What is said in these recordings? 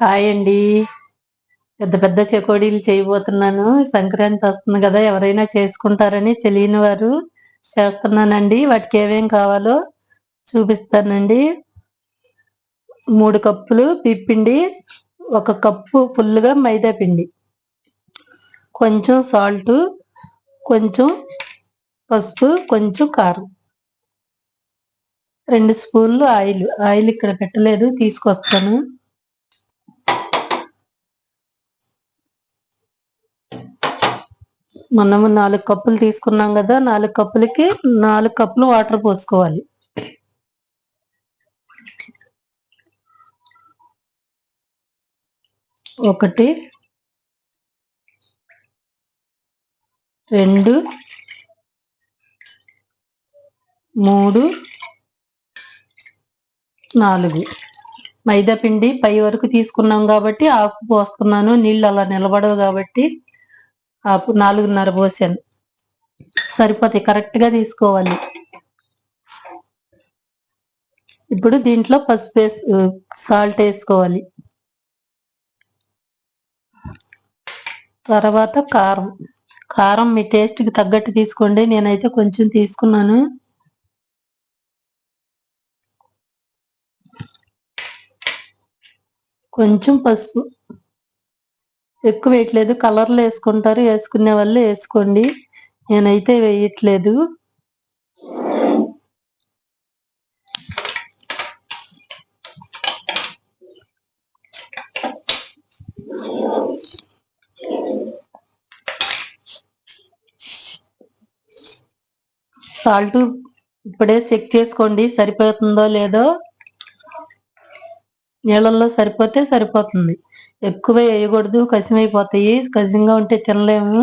Hi అండి. పెద్ద పెద్ద చెకోడీలు చేయబోతున్నాను. సంక్రాంతి వస్తుంది కదా ఎవరైనా చేసుకుంటారని తెలియని వారు చేస్తున్నానండి. వాటికి ఏమేం కావాలో చూపిస్తానండి. మూడు కప్పులు పిప్పిండి ఒక కప్పు ఫుల్గా మైదా పిండి కొంచెం సాల్ట్ కొంచెం పసుపు కొంచెం కారం రెండు స్పూన్లు ఆయిల్. ఆయిల్ ఇక్కడ పెట్టలేదు తీసుకొస్తాను. మనము నాలుగు కప్పులు తీసుకున్నాం కదా నాలుగు కప్పులకి నాలుగు కప్పులు వాటర్ పోసుకోవాలి. ఒకటి రెండు మూడు నాలుగు. మైదా పిండి పై వరకు తీసుకున్నాం కాబట్టి ఆకు పోస్తున్నాను నీళ్ళు అలా నిలబడవు కాబట్టి నాలుగున్నర పోసాను. సరిపోతాయి కరెక్ట్గా తీసుకోవాలి. ఇప్పుడు దీంట్లో పసుపు వేసి సాల్ట్ వేసుకోవాలి. తర్వాత కారం. కారం మీ టేస్ట్కి తగ్గట్టు తీసుకోండి. నేనైతే కొంచెం తీసుకున్నాను. కొంచెం పసుపు. ఎక్కువ వేయట్లేదు. కలర్లు వేసుకుంటారు. వేసుకునే వాళ్ళు వేసుకోండి. నేనైతే వేయట్లేదు. సాల్ట్ ఇప్పుడే చెక్ చేసుకోండి. సరిపోతుందో లేదో నీళ్ళల్లో సరిపోతే సరిపోతుంది. ఎక్కువ వేయకూడదు కసిమైపోతాయి. కసిగా ఉంటే తినలేము.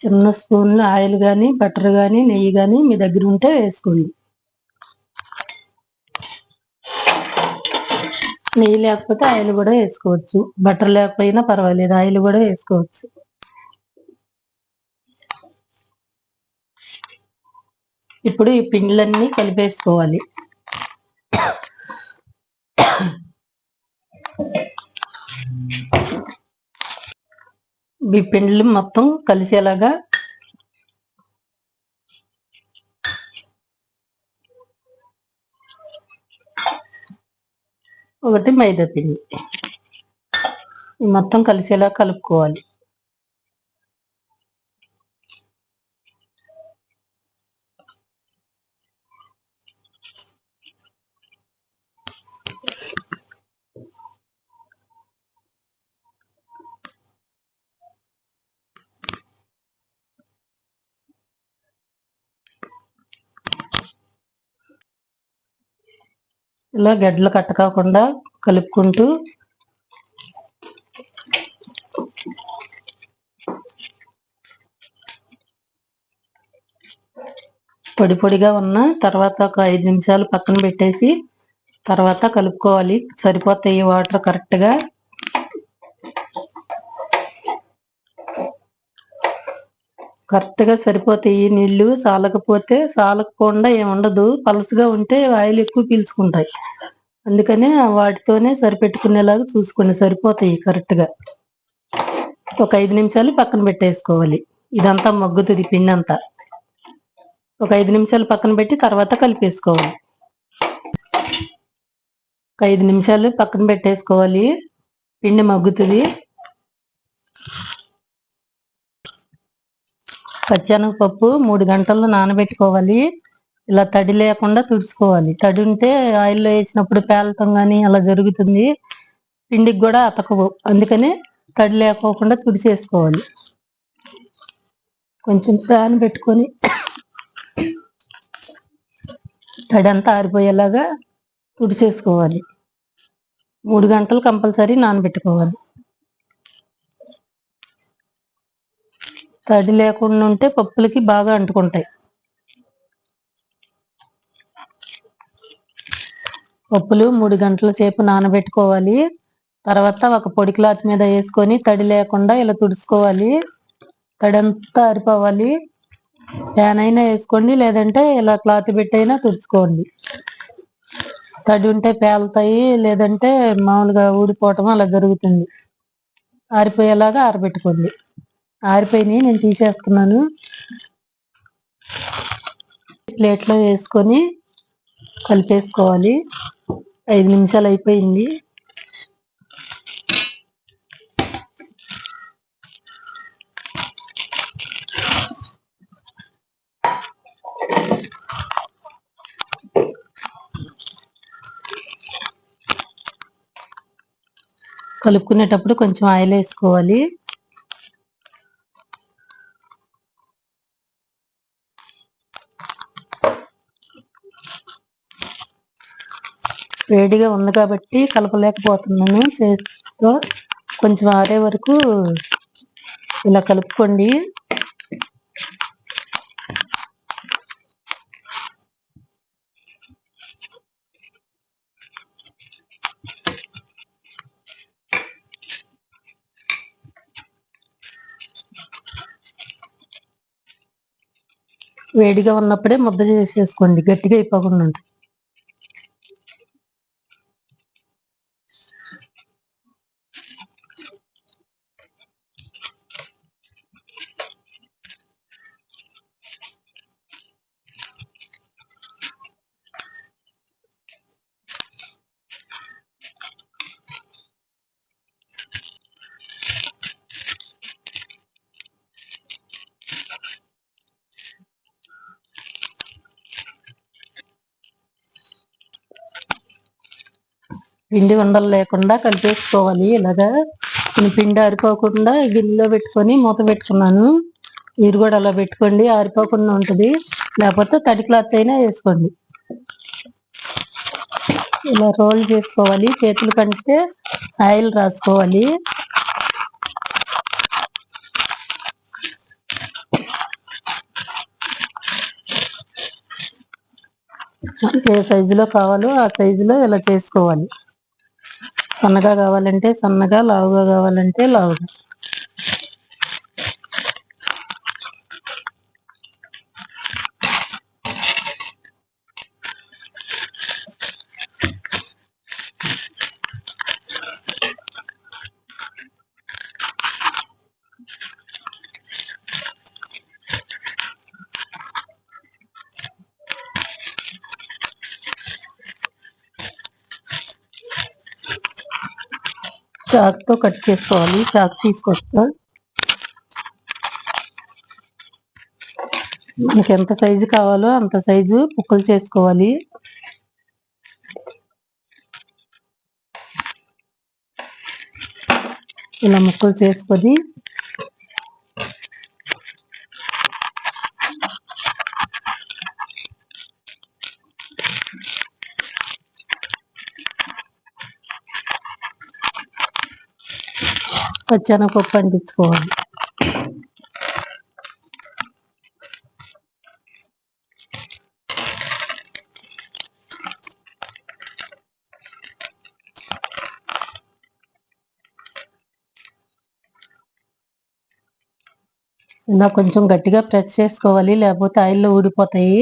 చిన్న స్పూన్లు ఆయిల్ కానీ బటర్ కానీ నెయ్యి కానీ మీ దగ్గర ఉంటే వేసుకోండి. నెయ్యి లేకపోతే ఆయిల్ కూడా వేసుకోవచ్చు. బటర్ లేకపోయినా పర్వాలేదు ఆయిల్ కూడా వేసుకోవచ్చు. ఇప్పుడు ఈ పిండ్లన్నీ కలిపేసుకోవాలి. ఈ పిండ్లు మొత్తం కలిసేలాగా ఒకటి మైదా పిండి. మొత్తం కలిసేలా కలుపుకోవాలి. ఇలా గడ్డలు కట్టకాకుండా కలుపుకుంటూ పొడి పొడిగా ఉన్న తర్వాత ఒక ఐదు నిమిషాలు పక్కన పెట్టేసి తర్వాత కలుపుకోవాలి. సరిపోతాయి వాటర్ కరెక్ట్గా. కరెక్ట్గా సరిపోతాయి నీళ్ళు సాలకపోతే సాలకుండా ఏముండదు. పలసగా ఉంటే ఆయిల్ ఎక్కువ పీల్చుకుంటాయి. అందుకనే వాటితోనే సరిపెట్టుకునేలాగా చూసుకోండి. సరిపోతాయి కరెక్ట్గా. ఒక ఐదు నిమిషాలు పక్కన పెట్టేసుకోవాలి. ఇదంతా మగ్గుతుంది పిండి అంతా ఒక ఐదు నిమిషాలు పక్కన పెట్టి తర్వాత కలిపేసుకోవాలి. ఒక ఐదు నిమిషాలు పక్కన పెట్టేసుకోవాలి. పిండి మగ్గుతుంది. పచ్చెనగపప్పు మూడు గంటల్లో నానబెట్టుకోవాలి. ఇలా తడి లేకుండా తుడుచుకోవాలి. తడి ఉంటే ఆయిల్లో వేసినప్పుడు పేలటం కానీ అలా జరుగుతుంది. పిండికి కూడా అతకవు. అందుకని తడి లేకోకుండా తుడిచేసుకోవాలి. కొంచెం ఫ్యాన్ పెట్టుకొని తడి అంతా ఆరిపోయేలాగా తుడిచేసుకోవాలి. మూడు గంటలు కంపల్సరీ నానబెట్టుకోవాలి. తడి లేకుండా ఉంటే పప్పులకి బాగా అంటుకుంటాయి. పప్పులు మూడు గంటల సేపు నానబెట్టుకోవాలి. తర్వాత ఒక పొడి క్లాత్ మీద వేసుకొని తడి లేకుండా ఇలా తుడుచుకోవాలి. తడి అంతా ఆరిపోవాలి. ఫ్యాన్ అయినా వేసుకోండి లేదంటే ఇలా క్లాత్ పెట్టైనా తుడుచుకోండి. తడి ఉంటే పేలుతాయి లేదంటే మామూలుగా ఊడిపోవటం అలా జరుగుతుంది. ఆరిపోయేలాగా ఆరబెట్టుకోండి. ఆరిపోయినాయి నేను తీసేస్తున్నాను. ప్లేట్లో వేసుకొని కలిపేసుకోవాలి. ఐదు నిమిషాలు అయిపోయింది. కలుపుకునేటప్పుడు కొంచెం ఆయిల్ వేసుకోవాలి. వేడిగా ఉంది కాబట్టి కలపలేకపోతున్నాను. చేతితో కొంచెం ఆరే వరకు ఇలా కలుపుకోండి. వేడిగా ఉన్నప్పుడే ముద్ద చేసేసుకోండి. గట్టిగా అయిపోకుండా ఉంటుంది పిండి ఉండలు లేకుండా కలిపేసుకోవాలి. ఇలాగా పిండి ఆరిపోకుండా గిన్నెలో పెట్టుకొని మూత పెట్టుకున్నాను. మీరు కూడా అలా పెట్టుకోండి. ఆరిపోకుండా ఉంటుంది. లేకపోతే తడి క్లాత్ అయినా వేసుకోండి. ఇలా రోల్ చేసుకోవాలి. చేతులు కంటే ఆయిల్ రాసుకోవాలి. మనకి ఏ సైజులో కావాలో ఆ సైజులో ఇలా చేసుకోవాలి. సన్నగా కావాలంటే సన్నగా లావుగా కావాలంటే లావుగా. చాక్తో కట్ చేసుకోవాలి. చాక్ తీసుకొస్తా. మనకి ఎంత సైజు కావాలో అంత సైజు ముక్కలు చేసుకోవాలి. ఇలా ముక్కలు చేసుకొని పచ్చనపప్పు పండించుకోవాలి ఇలా కొంచెం గట్టిగా ప్రెస్ చేసుకోవాలి లేకపోతే ఆయిల్లో ఊడిపోతాయి.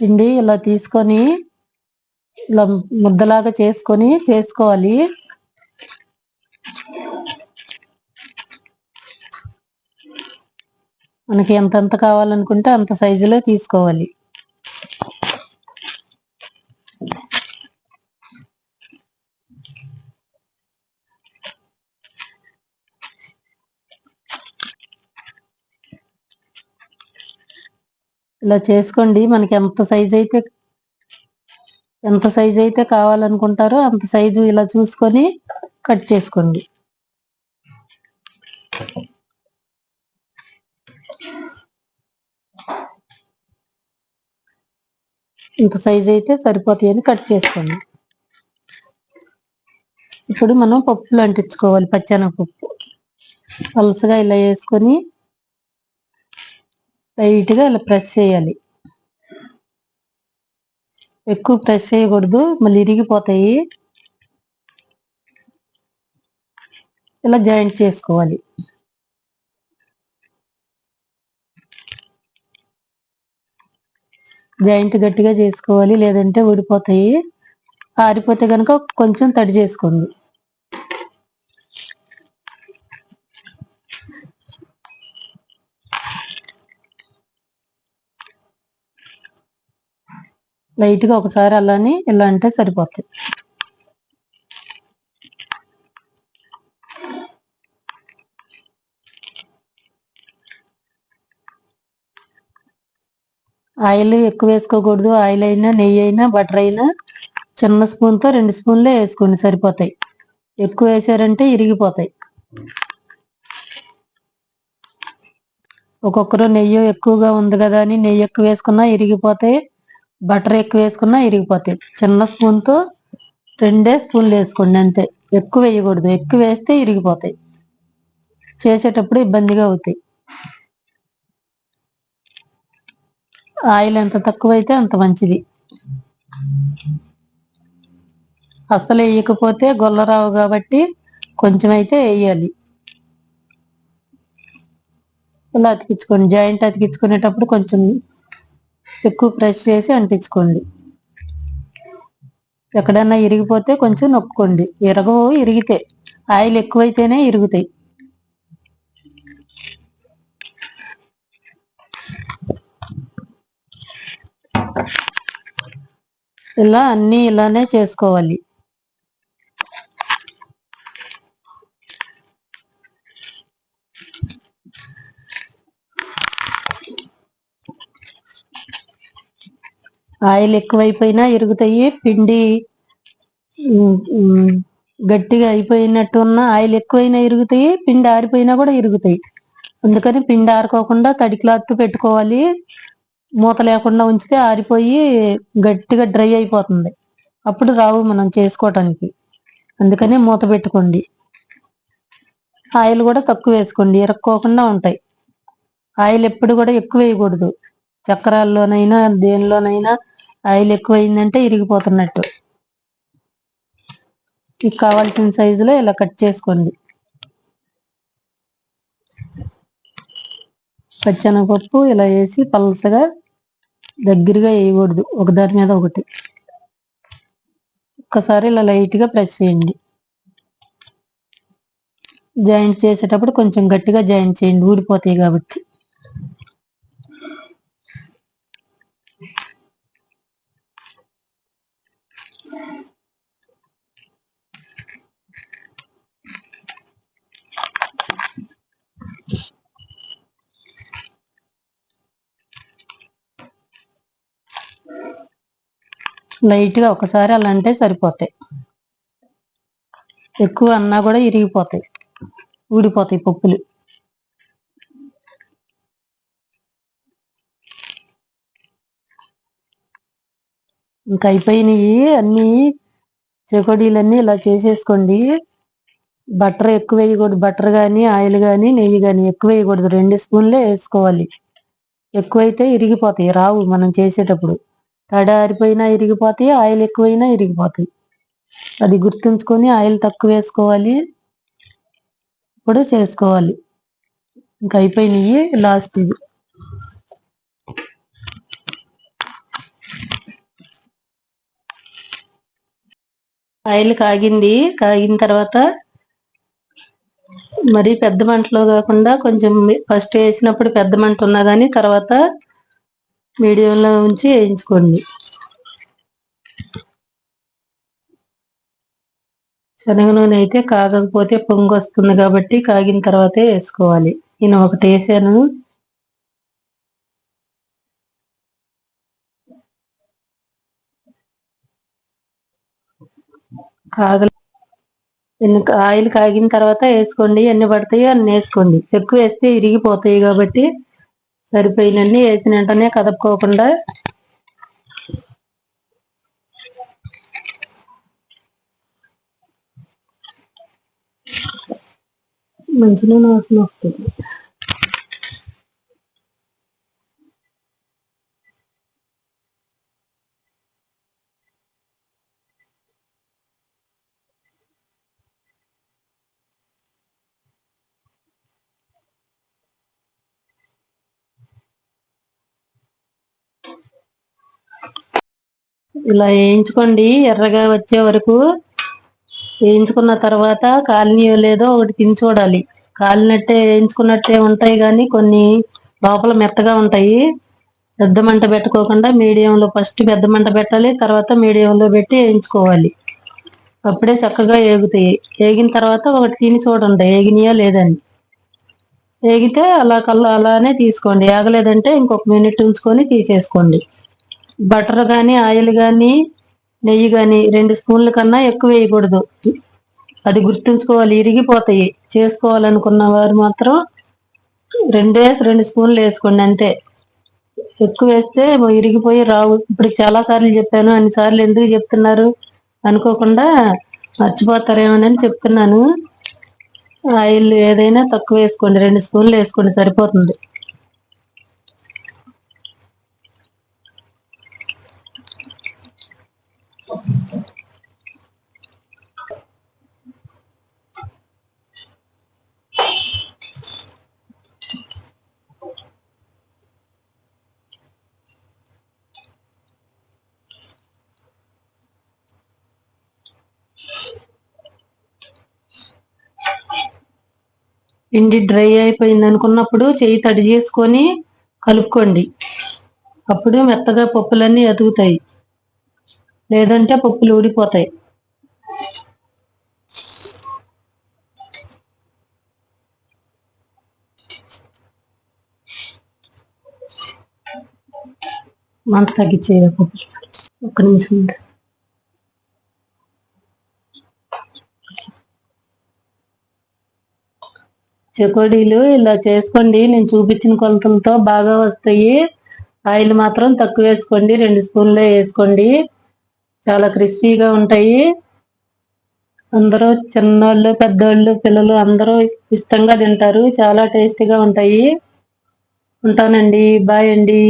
పిండి ఇలా తీసుకొని ఇలా ముద్దలాగా చేసుకొని చేసుకోవాలి. మనకి ఎంతెంత కావాలనుకుంటే అంత సైజులో తీసుకోవాలి. ఇలా చేసుకోండి. మనకి ఎంత సైజ్ అయితే ఎంత సైజ్ అయితే కావాలనుకుంటారో అంత సైజు ఇలా చూసుకొని కట్ చేసుకోండి. ఇంత సైజ్ అయితే సరిపోతాయని కట్ చేసుకోండి. ఇప్పుడు మనం పప్పులు అంటించుకోవాలి పచ్చనపప్పు. పలసగా ఇలా వేసుకొని లైట్గా ఇలా ప్రెస్ చేయాలి. ఎక్కువ ప్రెస్ చేయకూడదు మళ్ళీ ఇరిగిపోతాయి. ఇలా జాయింట్ చేసుకోవాలి. జాయింట్ గట్టిగా చేసుకోవాలి లేదంటే ఊడిపోతాయి. ఆరిపోతే కనుక కొంచెం తడి చేసుకోండి. లైట్గా ఒకసారి అలానే ఇలా అంటే సరిపోతాయి ఆయిల్ ఎక్కువ వేసుకోకూడదు. ఆయిల్ అయినా నెయ్యి అయినా బటర్ అయినా చిన్న స్పూన్తో రెండు స్పూన్లే వేసుకోండి సరిపోతాయి. ఎక్కువ వేసారంటే ఇరిగిపోతాయి. ఒక్కొక్కరు నెయ్యి ఎక్కువగా ఉంది కదా అని నెయ్యి ఎక్కువ వేసుకున్నా ఇరిగిపోతాయి బటర్ ఎక్కువ వేసుకున్నా ఇరిగిపోతాయి. చిన్న స్పూన్తో రెండే స్పూన్లు వేసుకోండి అంతే. ఎక్కువ వేయకూడదు. ఎక్కువ వేస్తే ఇరిగిపోతాయి. చేసేటప్పుడు ఇబ్బందిగా అవుతాయి. ఆయిల్ ఎంత తక్కువ అయితే అంత మంచిది. అస్సలు వేయకపోతే గొల్లరావు కాబట్టి కొంచెం అయితే వేయాలి. ఇలా అతికించుకోండి. జాయింట్ అతికించుకునేటప్పుడు కొంచెం ఎక్కువ ప్రెస్ చేసి అంటించుకోండి. ఎక్కడన్నా ఇరిగిపోతే కొంచెం నొక్కండి ఇరగవు ఇరిగితే. ఆయిల్ ఎక్కువైతేనే ఇరుగుతాయి. ఇలా అన్ని ఇలానే చేసుకోవాలి. ఆయిల్ ఎక్కువైపోయినా ఇరుగుతాయి పిండి గట్టిగా అయిపోయినట్టు ఉన్న ఆయిల్ ఎక్కువైనా ఇరుగుతాయి పిండి ఆరిపోయినా కూడా ఇరుగుతాయి అందుకని పిండి ఆరుకోకుండా తడి క్లాత్ పెట్టుకోవాలి. మూత లేకుండా ఉంచితే ఆరిపోయి గట్టిగా డ్రై అయిపోతుంది. అప్పుడు రావు మనం చేసుకోవటానికి. అందుకని మూత పెట్టుకోండి. ఆయిల్ కూడా తక్కువ వేసుకోండి ఇరక్కోకుండా ఉంటాయి. ఆయిల్ ఎప్పుడు కూడా ఎక్కువ వేయకూడదు. చక్రాల్లోనైనా దేనిలోనైనా ఆయిల్ ఎక్కువైందంటే ఇరిగిపోతున్నట్టు. మీకు కావాల్సిన సైజులో ఇలా కట్ చేసుకోండి. పచ్చెనగపప్పు ఇలా వేసి పలసగా దగ్గరగా వేయకూడదు. ఒకదాని మీద ఒకటి. ఒక్కసారి ఇలా లైట్గా ప్రెస్ చేయండి. జాయింట్ చేసేటప్పుడు కొంచెం గట్టిగా జాయింట్ చేయండి. ఊడిపోతాయి కాబట్టి. లైట్గా ఒకసారి అలా అంటే సరిపోతాయి. ఎక్కువ అన్నా కూడా ఇరిగిపోతాయి. ఊడిపోతాయి పప్పులు. ఇంకా అయిపోయినాయి అన్ని చెకోడీలన్నీ ఇలా చేసేసుకోండి. బటర్ ఎక్కువ వేయకూడదు. బటర్ కానీ ఆయిల్ కానీ నెయ్యి కానీ ఎక్కువ వేయకూడదు. రెండు స్పూన్లే వేసుకోవాలి. ఎక్కువైతే ఇరిగిపోతాయి రావు మనం చేసేటప్పుడు. తడారిపోయినా ఇరిగిపోతాయి ఆయిల్ ఎక్కువైనా ఇరిగిపోతాయి. అది గుర్తుంచుకొని ఆయిల్ తక్కువ వేసుకోవాలి. ఇప్పుడు చేసుకోవాలి. ఇంకా అయిపోయినాయి లాస్ట్ ఇది ఆయిల్ కాగింది. కాగిన తర్వాత మరి పెద్ద మంటలో కాకుండా కొంచెం ఫస్ట్ వేసినప్పుడు పెద్ద మంట ఉన్నా కానీ తర్వాత మీడియంలో ఉంచి వేయించుకోండి. శనగ నూనె అయితే కాగకపోతే పొంగు వస్తుంది కాబట్టి కాగిన తర్వాతే వేసుకోవాలి. నేను ఒకటి వేసాను. కాగ ఆయిల్ కాగిన తర్వాత వేసుకోండి. ఎన్ని పడతాయో అన్ని వేసుకోండి. ఎక్కువ వేస్తే ఇరిగిపోతాయి కాబట్టి సరిపోయినన్ని వేసిన వెంటనే కదపకోకుండా మంచిగా నాశనం వస్తుంది. ఇలా వేయించుకోండి ఎర్రగా వచ్చే వరకు. వేయించుకున్న తర్వాత కాలనీయో లేదో ఒకటి తిని చూడాలి కాలినట్టే వేయించుకున్నట్టే ఉంటాయి కానీ కొన్ని లోపల మెత్తగా ఉంటాయి. పెద్ద మంట పెట్టుకోకుండా మీడియంలో ఫస్ట్ పెద్ద మంట పెట్టాలి తర్వాత మీడియంలో పెట్టి వేయించుకోవాలి. అప్పుడే చక్కగా ఏగుతాయి. ఏగిన తర్వాత ఒకటి తిని చూడండి ఏగినాయా లేదని. ఏగితే అలా కల్లా అలానే తీసుకోండి. ఏగలేదంటే ఇంకొక మినిట్ ఉంచుకొని తీసేసుకోండి. బటర్ కానీ ఆయిల్ కానీ నెయ్యి కానీ రెండు స్పూన్ల కన్నా ఎక్కువ వేయకూడదు. అది గుర్తుంచుకోవాలి. ఇరిగిపోతాయి. చేసుకోవాలనుకున్న వారు మాత్రం రెండే రెండు స్పూన్లు వేసుకోండి అంతే. ఎక్కువ వేస్తే ఇరిగిపోయి రావు. ఇప్పుడు చాలా సార్లు చెప్పాను అన్ని సార్లు ఎందుకు చెప్తున్నారు? అనుకోకుండా మర్చిపోతారేమోనని చెప్తున్నాను. ఆయిల్ ఏదైనా తక్కువ వేసుకోండి. రెండు స్పూన్లు వేసుకోండి. సరిపోతుంది. పిండి డ్రై అయిపోయింది అనుకున్నప్పుడు చేయి తడి చేసుకొని కలుపుకోండి. అప్పుడు మెత్తగా పప్పులన్నీ ఎదుగుతాయి లేదంటే పప్పులు ఊడిపోతాయి. మంట తగ్గించేయ పప్పులు. ఒక్క నిమిషం చెకోడీలు ఇలా చేసుకోండి. నేను చూపించిన కొలతలతో బాగా వస్తాయి. ఆయిల్ మాత్రం తక్కువ వేసుకోండి. రెండు స్పూన్లే వేసుకోండి. చాలా క్రిస్పీగా ఉంటాయి. అందరూ చిన్నోళ్ళు పెద్దోళ్ళు పిల్లలు అందరూ ఇష్టంగా తింటారు. చాలా టేస్టీగా ఉంటాయి. ఉంటానండి. బాయ్ అండి.